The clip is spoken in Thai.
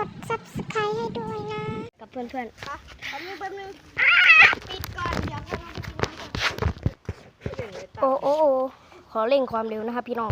กด subscribe ให้ด้วยนะ กับเพื่อนแป๊บนึงแป๊บนึงปิดก่อน เดี๋ยวพวกเราไปกินน้ำก่อนๆโอ้โอ้โอ้ขอเร่งความเร็วนะครับพี่น้อง